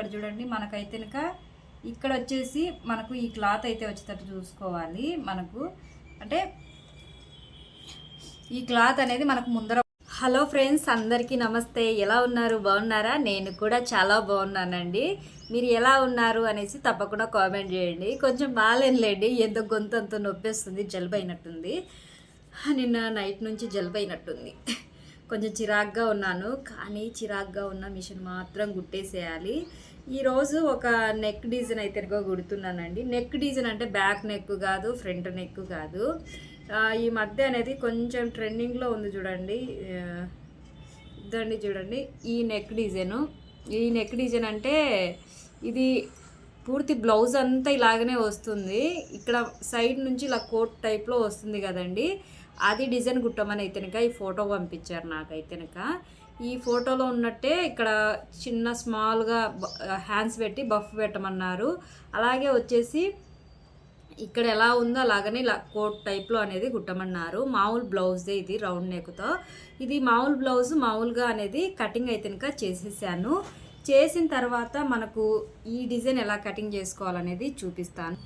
ఇక్కడ చూడండి మనకైతే కనుక ఇక్కడ వచ్చేసి మనకు ఈ క్లాత్ అయితే వచ్చేటట్టు చూసుకోవాలి మనకు. అంటే ఈ క్లాత్ అనేది మనకు ముందర. హలో ఫ్రెండ్స్ అందరికీ నమస్తే. ఎలా ఉన్నారు? బాగున్నారా? నేను కూడా చాలా బాగున్నానండి. మీరు ఎలా ఉన్నారు అనేసి తప్పకుండా కామెంట్ చేయండి. కొంచెం బాగాలేనులేండి. ఏదో గొంతు అంత నొప్పేస్తుంది జలుబు అయినట్టుంది నిన్న నైట్ నుంచి జలుబు అయినట్టుంది కొంచెం చిరాగ్గా ఉన్నాను. కానీ చిరాగ్గా ఉన్న మిషన్ మాత్రం గుట్టేసేయాలి. ఈరోజు ఒక నెక్ డిజైన్ అయితే గుడుతున్నానండి నెక్ డిజైన్ అంటే బ్యాక్ నెక్ కాదు ఫ్రంట్ నెక్ కాదు. ఈ మధ్య అనేది కొంచెం ట్రెండింగ్లో ఉంది చూడండి. ఇదండి చూడండి. ఈ నెక్ డిజైను ఈ నెక్ డిజైన్ అంటే ఇది పూర్తి బ్లౌజ్ అంతా ఇలాగనే వస్తుంది. ఇక్కడ సైడ్ నుంచి ఇలా కోట్ టైప్లో వస్తుంది కదండి. అది డిజైన్ గుట్టమని అయితేనక ఈ ఫోటో పంపించారు నాకైతేనక. ఈ ఫోటోలో ఉన్నట్టే ఇక్కడ చిన్న స్మాల్గా హ్యాండ్స్ పెట్టి బఫ్ పెట్టమన్నారు. అలాగే వచ్చేసి ఇక్కడ ఎలా ఉందో అలాగనే ఇలా కోట్ టైప్లో అనేది కుట్టమన్నారు. మామూలు బ్లౌజే ఇది రౌండ్ నెక్తో. ఇది మామూలు బ్లౌజ్ మామూలుగా అనేది కటింగ్ అయితే ఇంకా చేసేసాను. చేసిన తర్వాత మనకు ఈ డిజైన్ ఎలా కటింగ్ చేసుకోవాలనేది చూపిస్తాను.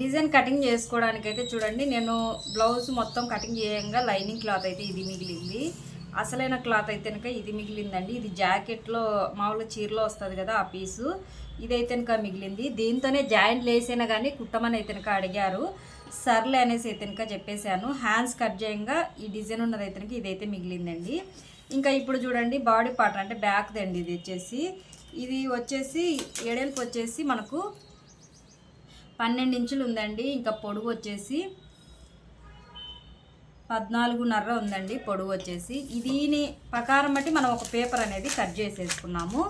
డిజైన్ కటింగ్ చేసుకోవడానికి అయితే చూడండి నేను బ్లౌజ్ మొత్తం కటింగ్ చేయంగా లైనింగ్ క్లాత్ అయితే ఇది మిగిలింది. అసలైన క్లాత్ అయితే కనుక ఇది మిగిలిందండి. ఇది జాకెట్లో మామూలుగా చీరలో వస్తుంది కదా ఆ పీసు. ఇదైతే కనుక మిగిలింది. దీంతోనే జాయింట్ వేసైనా కానీ కుట్టమని అయితే కనుక అడిగారు. సర్లే అనేసి అయితే కనుక చెప్పేశాను. హ్యాండ్స్ కట్ చేయంగా ఈ డిజైన్ ఉన్నది అయితే కనుక ఇదైతే మిగిలిందండి. ఇంకా ఇప్పుడు చూడండి బాడీ పార్ట్ అంటే బ్యాక్ దండి ఇది వచ్చేసి. ఇది వచ్చేసి ఏడెల్పు వచ్చేసి మనకు పన్నెండు ఇంచులు ఉందండి. ఇంకా పొడుగు వచ్చేసి పద్నాలుగున్నర ఉందండి పొడవు వచ్చేసి. దీని ప్రకారం బట్టి మనం ఒక పేపర్ అనేది కట్ చేసేసుకున్నాము.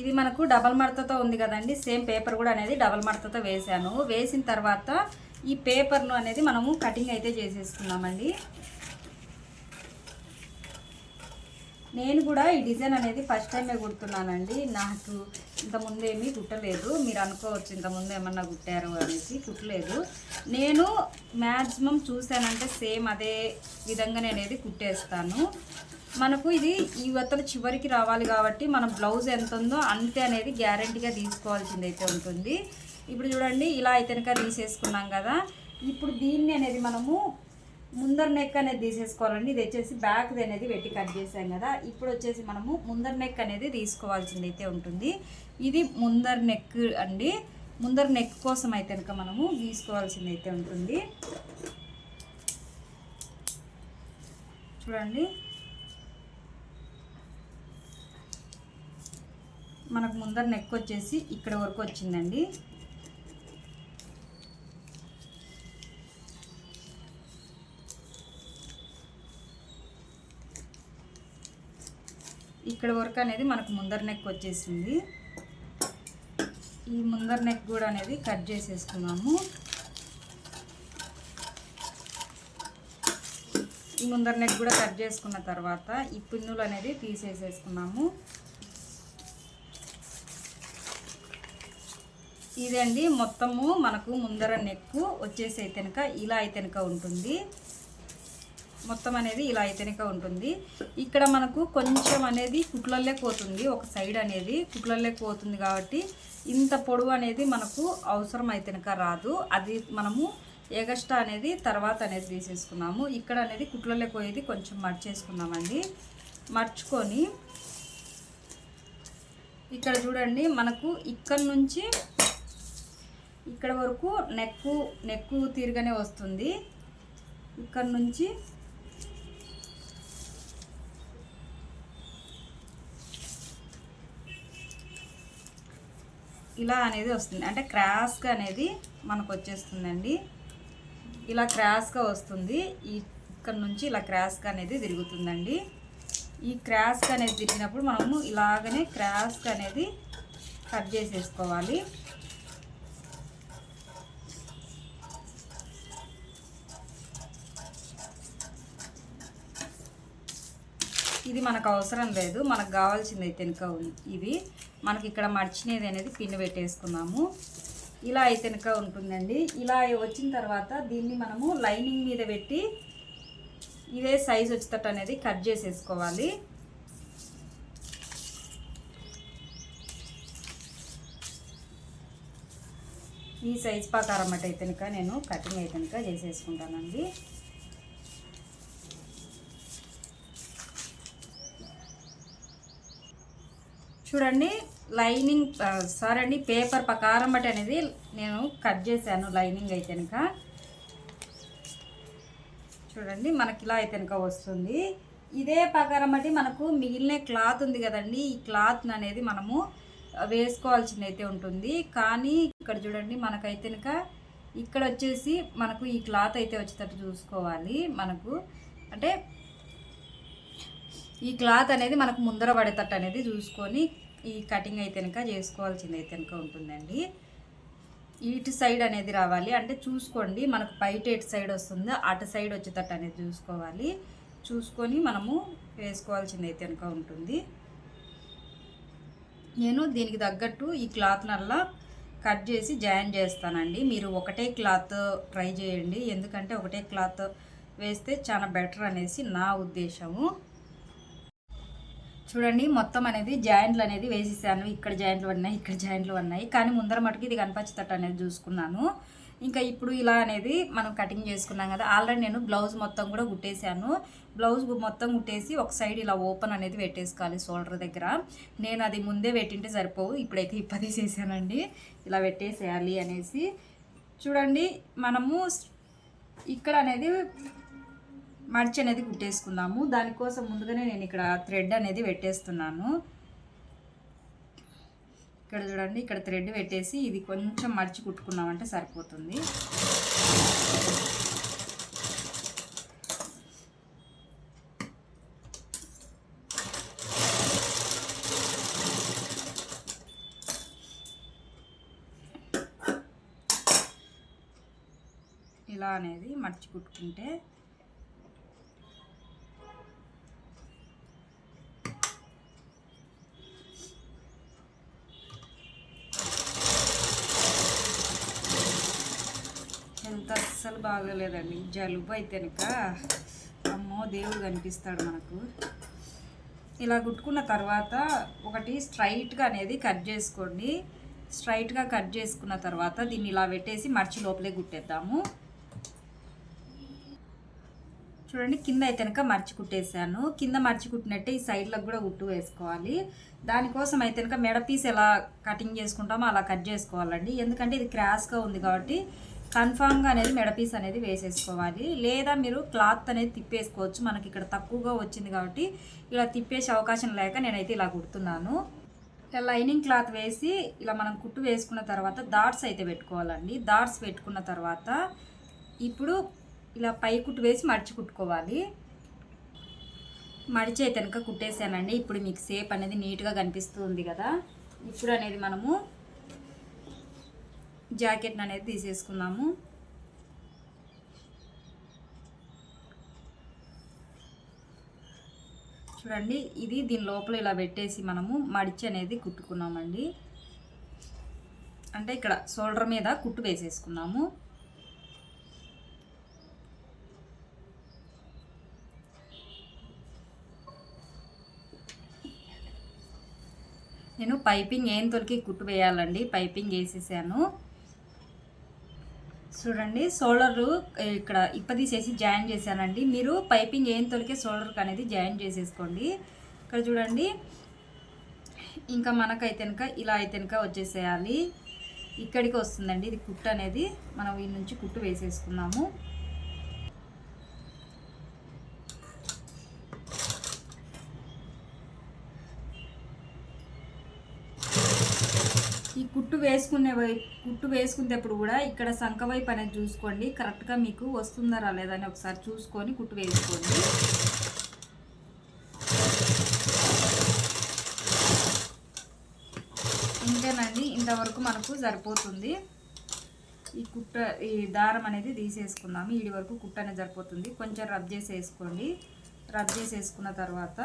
ఇది మనకు డబల్ మడతతో ఉంది కదండి సేమ్ పేపర్ కూడా అనేది డబల్ మడతతో వేసాను వేసిన తర్వాత ఈ పేపర్ను అనేది మనము కటింగ్ అయితే చేసేసుకున్నామండి. నేను కూడా ఈ డిజైన్ అనేది ఫస్ట్ టైమే కుడుతున్నానండి నాకు ఇంతకుముందు ఏమీ కుట్టలేదు. మీరు అనుకోవచ్చు ఇంతకుముందు ఏమన్నా కుట్టారు అనేసి కుట్టలేదు. నేను మ్యాక్సిమం చూశానంటే సేమ్ అదే విధంగా నేను అనేది కుట్టేస్తాను. మనకు ఇది ఈ వత్తలు చివరికి రావాలి కాబట్టి మన బ్లౌజ్ ఎంత ఉందో అంతే అనేది గ్యారంటీగా తీసుకోవాల్సింది అయితే ఉంటుంది. ఇప్పుడు చూడండి ఇలా అయితే కనుక తీసేసుకున్నాం కదా. ఇప్పుడు దీన్ని అనేది మనము ముందర నెక్ అనేది తీసేసుకోవాలండి. ఇది వచ్చేసి బ్యాక్ అనేది పెట్టి కట్ చేసాం కదా. ఇప్పుడు వచ్చేసి మనము ముందర నెక్ అనేది తీసుకోవాల్సింది అయితే ఉంటుంది. ఇది ముందర నెక్ అండి. ముందర నెక్ కోసం అయితే కనుక మనము తీసుకోవాల్సింది అయితే ఉంటుంది. చూడండి. మనకు ముందర నెక్ వచ్చేసి ఇక్కడ వరకు వచ్చిందండి. ఇక్కడ వరకు అనేది మనకు ముందర నెక్ వచ్చేసింది. ఈ ముందర నెక్ కూడా అనేది కట్ చేసేసుకున్నాము. ఈ ముందర నెక్ కూడా కట్ చేసుకున్న తర్వాత ఈ పిన్నులు అనేది తీసేసేసుకున్నాము. ఇదండి మొత్తము మనకు ముందర నెక్ వచ్చేసి అయితేనక ఇలా అయితేనక ఉంటుంది. మొత్తం అనేది ఇలా అయితేనక ఉంటుంది. ఇక్కడ మనకు కొంచెం అనేది కుట్లల్లే పోతుంది. ఒక సైడ్ అనేది కుట్లల్లే పోతుంది కాబట్టి ఇంత పొడవు అనేది మనకు అవసరం అయితేనక రాదు. అది మనము ఎగస్ట్రా అనేది తర్వాత అనేది తీసేసుకున్నాము. ఇక్కడ అనేది కుట్లల్లే పోయేది కొంచెం మర్చేసుకున్నామండి. మర్చుకొని ఇక్కడ చూడండి మనకు ఇక్కడ నుంచి ఇక్కడ వరకు నెక్కు నెక్కు తీరుగానే వస్తుంది. ఇక్కడ నుంచి ఇలా అనేది వస్తుంది. అంటే క్రాస్గా అనేది మనకు వచ్చేస్తుందండి. ఇలా క్రాస్గా వస్తుంది. ఇక్కడ నుంచి ఇలా క్రాస్గా అనేది తిరుగుతుందండి. ఈ క్రాస్గా అనేది తిరిగినప్పుడు మనము ఇలాగనే క్రాస్గా అనేది కట్ చేసేసుకోవాలి. ఇది మనకు అవసరం లేదు. మనకు కావాల్సింది అయితే వెనుక ఇవి. మనకి ఇక్కడ మర్చినది అనేది పిన్ పెట్టేసుకున్నాము. ఇలా అయితే వెనుక ఉంటుందండి. ఇలా వచ్చిన తర్వాత దీన్ని మనము లైనింగ్ మీద పెట్టి ఇదే సైజ్ వచ్చేటట్టు అనేది కట్ చేసేసుకోవాలి. ఈ సైజ్ ప్రకారం అయితే కనుక నేను కటింగ్ అయితే కనుక చేసేసుకుంటానండి. చూడండి లైనింగ్ సారీ అండి పేపర్ ప్రకారం బట్టి అనేది నేను కట్ చేశాను లైనింగ్ అయితే కనుక. చూడండి మనకి ఇలా అయితే కనుక వస్తుంది. ఇదే ప్రకారం బట్టి మనకు మిగిలిన క్లాత్ ఉంది కదండి ఈ క్లాత్ అనేది మనము వేసుకోవాల్సింది అయితే ఉంటుంది. కానీ ఇక్కడ చూడండి మనకైతే కనుక ఇక్కడ వచ్చేసి మనకు ఈ క్లాత్ అయితే వచ్చేటట్టు చూసుకోవాలి మనకు. అంటే ఈ క్లాత్ అనేది మనకు ముందర పడేటట్టు అనేది చూసుకొని ఈ కటింగ్ అయితే కనుక చేసుకోవాల్సింది అయితే కనుక ఉంటుందండి. ఇటు సైడ్ అనేది రావాలి. అంటే చూసుకోండి మనకు బయట ఎటు సైడ్ వస్తుందో అటు సైడ్ వచ్చేటట్టు అనేది చూసుకోవాలి. చూసుకొని మనము వేసుకోవాల్సింది అయితే కనుక ఉంటుంది. నేను దీనికి తగ్గట్టు ఈ క్లాత్ నల్లా కట్ చేసి జాయిన్ చేస్తానండి. మీరు ఒకటే క్లాత్ ట్రై చేయండి. ఎందుకంటే ఒకటే క్లాత్ వేస్తే చాలా బెటర్ అనేసి నా ఉద్దేశము. చూడండి మొత్తం అనేది జాయింట్లు అనేది వేసేసాను. ఇక్కడ జాయింట్లు ఉన్నాయి ఇక్కడ జాయింట్లు ఉన్నాయి కానీ ముందర మటుకు ఇది కనపచ్చేటట్టు అనేది చూసుకున్నాను. ఇంకా ఇప్పుడు ఇలా అనేది మనం కటింగ్ చేసుకున్నాం కదా ఆల్రెడీ నేను బ్లౌజ్ మొత్తం కూడా కుట్టేశాను. బ్లౌజ్ మొత్తం కుట్టేసి ఒక సైడ్ ఇలా ఓపెన్ అనేది పెట్టేసుకోవాలి షోల్డర్ దగ్గర. నేను అది ముందే పెట్టింటే సరిపోవు ఇప్పుడైతే ఇప్పది చేశానండి. ఇలా పెట్టేసేయాలి అనేసి. చూడండి మనము ఇక్కడ అనేది మడిచి అనేది కుట్టేసుకుందాము. దానికోసం ముందుగానే నేను ఇక్కడ థ్రెడ్ అనేది పెట్టేస్తున్నాను. ఇక్కడ చూడండి ఇక్కడ థ్రెడ్ పెట్టేసి ఇది కొంచెం మడిచి కుట్టుకున్నామంటే సరిపోతుంది. ఇలా అనేది మడిచి కుట్టుకుంటే ఎంత అస్సలు బాగోలేదండి. జలుబు అయితే కనుక అమ్మో దేవుడు కనిపిస్తాడు మనకు. ఇలా కుట్టుకున్న తర్వాత ఒకటి స్ట్రైట్గా అనేది కట్ చేసుకోండి. స్ట్రైట్గా కట్ చేసుకున్న తర్వాత దీన్ని ఇలా పెట్టేసి మర్చి లోపలే కుట్టేద్దాము. చూడండి కింద అయితే కనుక మర్చి కుట్టేసాను కింద మర్చి కుట్టినట్టే ఈ సైడ్లకు కూడా కుట్టు వేసుకోవాలి. దానికోసం అయితే కనుక మెడ పీస్ ఎలా కటింగ్ చేసుకుంటామో అలా కట్ చేసుకోవాలండి. ఎందుకంటే ఇది క్రాస్గా ఉంది కాబట్టి కన్ఫామ్గా అనేది మెడ పీస్ అనేది వేసేసుకోవాలి. లేదా మీరు క్లాత్ అనేది తిప్పేసుకోవచ్చు. మనకి ఇక్కడ తక్కువగా వచ్చింది కాబట్టి ఇలా తిప్పేసే అవకాశం లేక నేనైతే ఇలా కుడుతున్నాను. ఇలా లైనింగ్ క్లాత్ వేసి ఇలా మనం కుట్టు వేసుకున్న తర్వాత డాట్స్ అయితే పెట్టుకోవాలండి. డాట్స్ పెట్టుకున్న తర్వాత ఇప్పుడు ఇలా పై కుట్టు వేసి మడిచి కుట్టుకోవాలి. మడిచి అయితే కనుక కుట్టేసానండి. ఇప్పుడు మీకు సేప్ అనేది నీట్గా కనిపిస్తుంది కదా. ఇప్పుడు అనేది మనము జాకెట్ని అనేది తీసేసుకుందాము. చూడండి ఇది దీని లోపల ఇలా పెట్టేసి మనము మడిచి అనేది కుట్టుకున్నామండి. అంటే ఇక్కడ షోల్డర్ మీద కుట్టు వేసేసుకున్నాము. నేను పైపింగ్ ఏం తొలికి కుట్టు వేయాలండి? పైపింగ్ వేసేసాను. చూడండి సోలరు ఇక్కడ ఇప్పదీసేసి జాయిన్ చేశానండి. మీరు పైపింగ్ ఏం తొలికే షోల్డర్కి అనేది జాయిన్ చేసేసుకోండి. ఇక్కడ చూడండి ఇంకా మనకైతే కనుక ఇలా అయితే కనుక వచ్చేసేయాలి. ఇక్కడికి వస్తుందండి ఇది కుట్టు అనేది. మనం ఈ నుంచి కుట్టు వేసేసుకున్నాము ఈ కుట్టు వేసుకునే కుట్టు వేసుకునేటప్పుడు కూడా ఇక్కడ సంఖ వైపు అనేది చూసుకోండి. కరెక్ట్గా మీకు వస్తుందా రాలేదా అని ఒకసారి చూసుకొని కుట్టు వేసుకోండి. ఇంతేనండి. ఇంతవరకు మనకు సరిపోతుంది. ఈ కుట్ట ఈ దారం అనేది తీసేసుకుందాము. ఈడి వరకు కుట్ట అనేది సరిపోతుంది. కొంచెం రబ్ చేసి వేసుకోండి రబ్ చేసి వేసుకున్న తర్వాత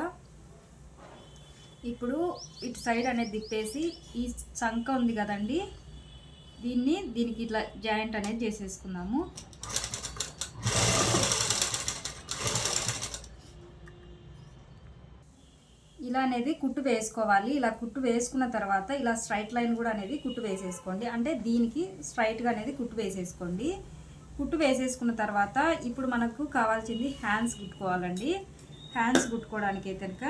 ఇప్పుడు ఇటు సైడ్ అనేది తిప్పేసి ఈ చంక ఉంది కదండి దీన్ని దీనికి ఇట్లా జాయింట్ అనేది చేసేసుకుందాము. ఇలా అనేది కుట్టు వేసుకోవాలి. ఇలా కుట్టు వేసుకున్న తర్వాత ఇలా స్ట్రైట్ లైన్ కూడా అనేది కుట్టు వేసేసుకోండి. అంటే దీనికి స్ట్రైట్గా అనేది కుట్టు వేసేసుకోండి. కుట్టు వేసేసుకున్న తర్వాత ఇప్పుడు మనకు కావాల్సింది హ్యాండ్స్ కుట్టుకోవాలండి. హ్యాండ్స్ కుట్టుకోవడానికి అయితే కనుక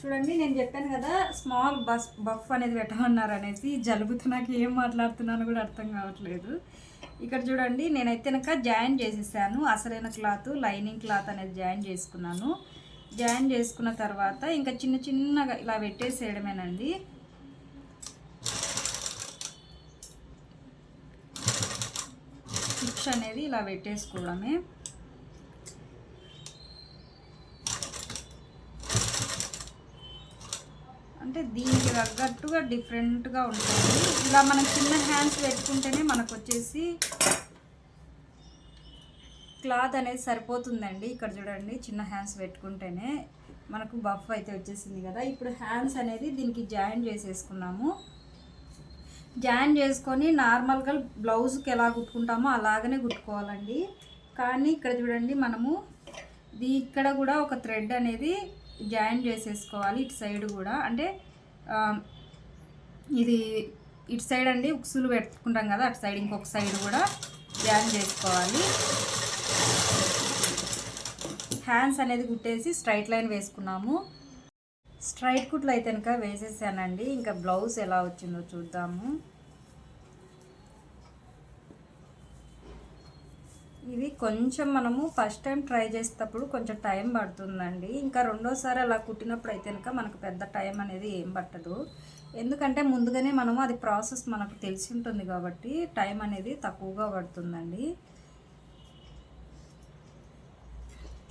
చూడండి నేను చెప్పాను కదా స్మాల్ బస్ బఫ్ అనేది పెట్టమన్నారు అనేసి జలుబుతో నాకు ఏం మాట్లాడుతున్నాను కూడా అర్థం కావట్లేదు. ఇక్కడ చూడండి నేనైతే కనుక జాయిన్ చేసేసాను. అసలైన క్లాత్ లైనింగ్ క్లాత్ అనేది జాయిన్ చేసుకున్నాను. జాయిన్ చేసుకున్న తర్వాత ఇంకా చిన్న చిన్నగా ఇలా పెట్టేసేయడమేనండి. స్టిచ్ అనేది ఇలా పెట్టేసుకోవడమే. అంటే దీనికి తగ్గట్టుగా డిఫరెంట్గా ఉంటుంది. ఇలా మనం చిన్న హ్యాండ్స్ పెట్టుకుంటేనే మనకు వచ్చేసి క్లాత్ అనేది సరిపోతుందండి. ఇక్కడ చూడండి చిన్న హ్యాండ్స్ పెట్టుకుంటేనే మనకు బఫ్ అయితే వచ్చేసింది కదా. ఇప్పుడు హ్యాండ్స్ అనేది దీనికి జాయిన్ చేసేసుకున్నాము. జాయిన్ చేసుకొని నార్మల్గా బ్లౌజ్కి ఎలా కుట్టుకుంటామో అలాగనే కుట్టుకోవాలండి. కానీ ఇక్కడ చూడండి మనము ఇక్కడ కూడా ఒక థ్రెడ్ అనేది జాయిన్ చేసేసుకోవాలి ఇటు సైడ్ కూడా. అంటే ఇది ఇటు సైడ్ అండి ఉక్సులు పెట్టుకుంటాం కదా అటు సైడ్ ఇంకొక సైడ్ కూడా జాయిన్ చేసుకోవాలి. హ్యాండ్స్ అనేది కుట్టేసి స్ట్రైట్ లైన్ వేసుకున్నాము. స్ట్రైట్ కుట్లు అయితే కనుక వేసేసానండి. ఇంకా బ్లౌజ్ ఎలా వచ్చిందో చూద్దాము. ఇది కొంచెం మనము ఫస్ట్ టైం ట్రై చేసేటప్పుడు కొంచెం టైం పడుతుందండి. ఇంకా రెండోసారి అలా కుట్టినప్పుడు అయితే కనుక మనకు పెద్ద టైం అనేది ఏం పట్టదు. ఎందుకంటే ముందుగానే మనము అది ప్రాసెస్ మనకు తెలిసి ఉంటుంది కాబట్టి టైం అనేది తక్కువగా పడుతుందండి.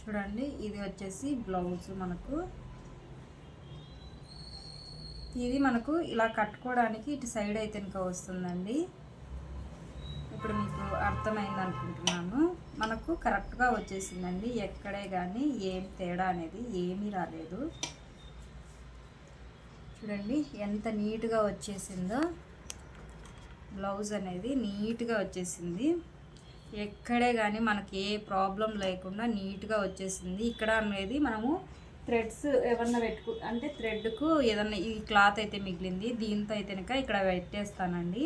చూడండి ఇది వచ్చేసి బ్లౌజ్ మనకు. ఇది మనకు ఇలా కట్టుకోవడానికి ఇటు సైడ్ అయితే ఇంకా వస్తుందండి. ఇప్పుడు మీకు అర్థమైంది అనుకుంటున్నాను మనకు కరెక్ట్గా వచ్చేసిందండి. ఎక్కడే కానీ ఏం తేడా అనేది ఏమీ రాలేదు. చూడండి ఎంత నీట్గా వచ్చేసిందో. బ్లౌజ్ అనేది నీట్గా వచ్చేసింది. ఎక్కడే కానీ మనకి ఏ ప్రాబ్లం లేకుండా నీట్గా వచ్చేసింది. ఇక్కడ అనేది మనము థ్రెడ్స్ ఏమన్నా పెట్టుకు అంటే థ్రెడ్కు ఏదన్నా ఈ క్లాత్ అయితే మిగిలింది. దీంతో అయితే ఇక్కడ పెట్టేస్తానండి.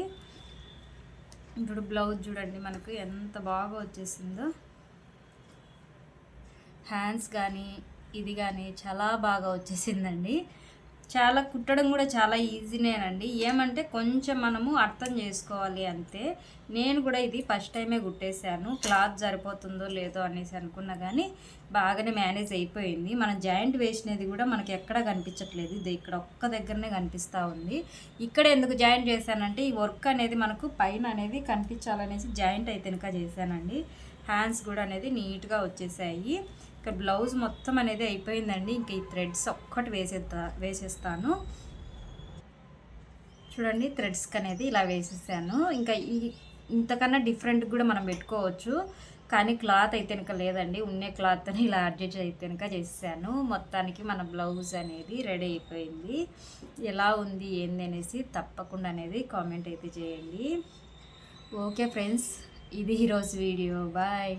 ఇప్పుడు బ్లౌజ్ చూడండి మనకు ఎంత బాగా వచ్చేసిందో. హ్యాండ్స్ కానీ ఇది కానీ చాలా బాగా వచ్చేసిందండి. చాలా కుట్టడం కూడా చాలా ఈజీనేనండి. ఏమంటే కొంచెం మనము అర్థం చేసుకోవాలి అంతే. నేను కూడా ఇది ఫస్ట్ టైమే కుట్టేశాను. క్లాత్ సరిపోతుందో లేదో అనేసి అనుకున్నా కానీ బాగానే మేనేజ్ అయిపోయింది. మన జాయింట్ వేసినది కూడా మనకి ఎక్కడ కనిపించట్లేదు. ఇది ఇక్కడ ఒక్క దగ్గరనే కనిపిస్తూ ఉంది. ఇక్కడ ఎందుకు జాయింట్ చేశానంటే ఈ వర్క్ అనేది మనకు పైన అనేది కనిపించాలనేసి జాయింట్ అయితే ఇంకా చేశానండి. హ్యాండ్స్ కూడా అనేది నీట్గా వచ్చేసాయి. ఇక్కడ బ్లౌజ్ మొత్తం అనేది అయిపోయిందండి. ఇంకా ఈ థ్రెడ్స్ ఒక్కటి వేసేస్తా వేసేస్తాను. చూడండి థ్రెడ్స్కి అనేది ఇలా వేసేసాను. ఇంకా ఈ ఇంతకన్నా డిఫరెంట్ కూడా మనం పెట్టుకోవచ్చు. కానీ క్లాత్ అయితే కనుక లేదండి. ఉన్నే క్లాత్ని ఇలా అడ్జస్ట్ అయితే కనుక చేసాను మొత్తానికి మన బ్లౌజ్ అనేది రెడీ అయిపోయింది. ఎలా ఉంది ఏంది అనేసి తప్పకుండా అనేది కామెంట్ అయితే చేయండి. ఓకే ఫ్రెండ్స్ ఇది ఈరోజు వీడియో. బాయ్.